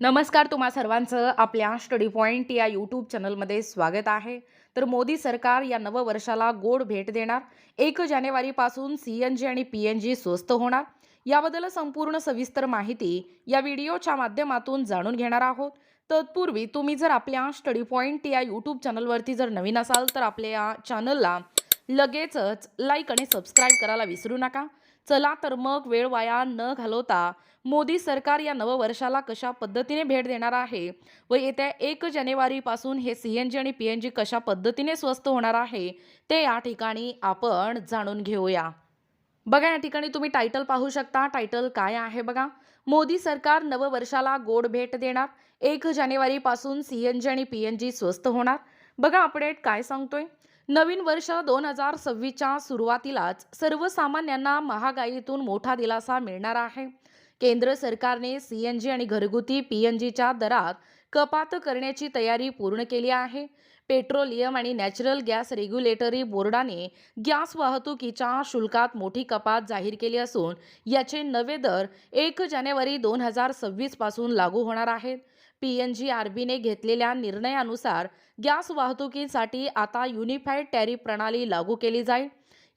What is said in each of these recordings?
नमस्कार तुम्हा सर्वांचं आपल्या स्टडी पॉईंट या यूट्यूब चॅनलमध्ये स्वागत आहे. तर मोदी सरकार या नववर्षाला गोड भेट देणार. एक जानेवारीपासून सी एन जी आणि पी एन जी स्वस्त होणार. याबद्दल संपूर्ण सविस्तर माहिती या व्हिडिओच्या माध्यमातून जाणून घेणार आहोत. तत्पूर्वी तुम्ही जर आपल्या स्टडी पॉईंट या यूट्यूब चॅनलवरती जर नवीन असाल तर आपल्या या चॅनलला लगेचच लाईक आणि सबस्क्राईब करायला विसरू नका. चला तर मग वेळ वाया न घालवता मोदी सरकार या नववर्षाला कशा पद्धतीने भेट देणार आहे व येत्या एक जानेवारीपासून हे सी एन जी आणि पी एन जी कशा पद्धतीने स्वस्त होणार आहे ते या ठिकाणी आपण जाणून घेऊया. बघा या ठिकाणी तुम्ही टायटल पाहू शकता. टायटल काय आहे बघा? मोदी सरकार नववर्षाला गोड भेट देणार. एक जानेवारीपासून सी एन जी आणि पी एन जी स्वस्त होणार. बघा अपडेट काय सांगतोय? नवीन वर्ष दोन हजार सव्वीसच्या सुरुवातीलाच सर्वसामान्यांना महागाईतून मोठा दिलासा मिळणार आहे. केंद्र सरकारने सी एन जी आणि घरगुती पी एन जीच्या दरात कपात करण्याची तयारी पूर्ण केली आहे. पेट्रोलियम आणि नॅचरल गॅस रेग्युलेटरी बोर्डाने गॅस वाहतुकीच्या शुल्कात मोठी कपात जाहीर केली असून याचे नवे दर एक जानेवारी दोन हजार सव्वीसपासून लागू होणार आहेत. पी एन जी आर बीने घेतलेल्या निर्णयानुसार गॅस वाहतुकीसाठी आता युनिफाईड टॅरिफ प्रणाली लागू केली जाईल.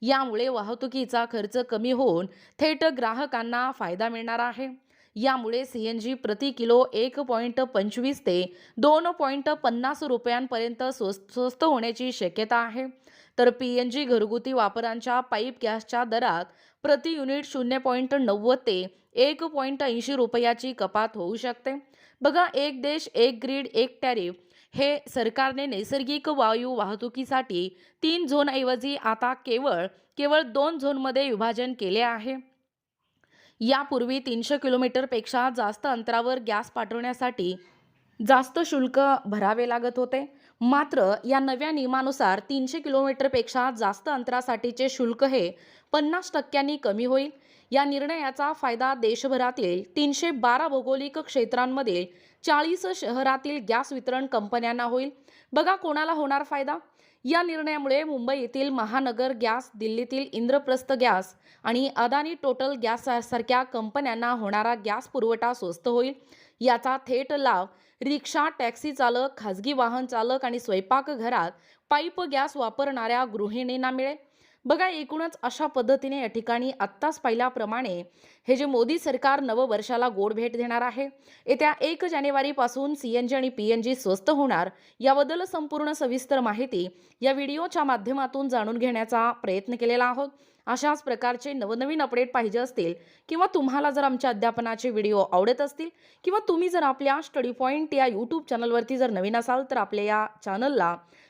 यामुळे वाहतुकीचा खर्च कमी होऊन थेट ग्राहकांना फायदा मिळणार आहे. यामुळे सी एन जी प्रति किलो एक पॉईंट पंचवीस ते दोन पॉईंट पन्नास रुपयांपर्यंत स्वस्त स्वस्त होण्याची शक्यता आहे. तर पी एन जी घरगुती वापरांच्या पाईप गॅसच्या दरात प्रति युनिट शून्य पॉईंट नव्वद ते एक पॉईंट ऐंशी रुपयाची कपात होऊ शकते. बघा एक देश एक ग्रीड एक टॅरिफ हे सरकारने नैसर्गिक वायू वाहतुकीसाठी तीन झोनऐवजी आता केवळ केवळ दोन झोनमध्ये विभाजन केले आहे. यापूर्वी तीनशे किलोमीटरपेक्षा जास्त अंतरावर गॅस पाठवण्यासाठी जास्त शुल्क भरावे लागत होते. मात्र या नव्या नियमानुसार तीनशे किलोमीटरपेक्षा जास्त अंतरासाठीचे शुल्क हे पन्नास टक्क्यांनी कमी होईल. या निर्णयाचा फायदा देशभरातील तीनशे बारा भौगोलिक क्षेत्रांमध्ये चाळीस शहरातील गॅस वितरण कंपन्यांना होईल. बघा कोणाला होणार फायदा? या निर्णयामुळे मुंबई येथील महानगर गॅस दिल्लीतील इंद्रप्रस्थ गॅस आणि अदानी टोटल गॅस सारख्या कंपन्यांना होणारा गॅस पुरवठा स्वस्त होईल. याचा थेट लाभ रिक्षा टॅक्सी चालक खाजगी वाहन चालक आणि स्वयंपाकघरात पाईप गॅस वापरणाऱ्या गृहिणींना मिळेल. बघा एकूणच अशा पद्धतीने या ठिकाणी आत्ताच पाहिल्याप्रमाणे हे जे मोदी सरकार नववर्षाला गोड भेट देणार आहे येत्या एक जानेवारीपासून सी एन जी आणि पी एन जी स्वस्त होणार याबद्दल संपूर्ण सविस्तर माहिती या व्हिडिओच्या माध्यमातून जाणून घेण्याचा प्रयत्न केलेला आहोत. अशाच प्रकारचे नवनवीन अपडेट पाहिजे असतील किंवा तुम्हाला जर आमच्या अध्यापनाचे व्हिडिओ आवडत असतील किंवा तुम्ही जर आपल्या स्टडी पॉईंट या यूट्यूब चॅनलवरती जर नवीन असाल तर आपल्या या चॅनलला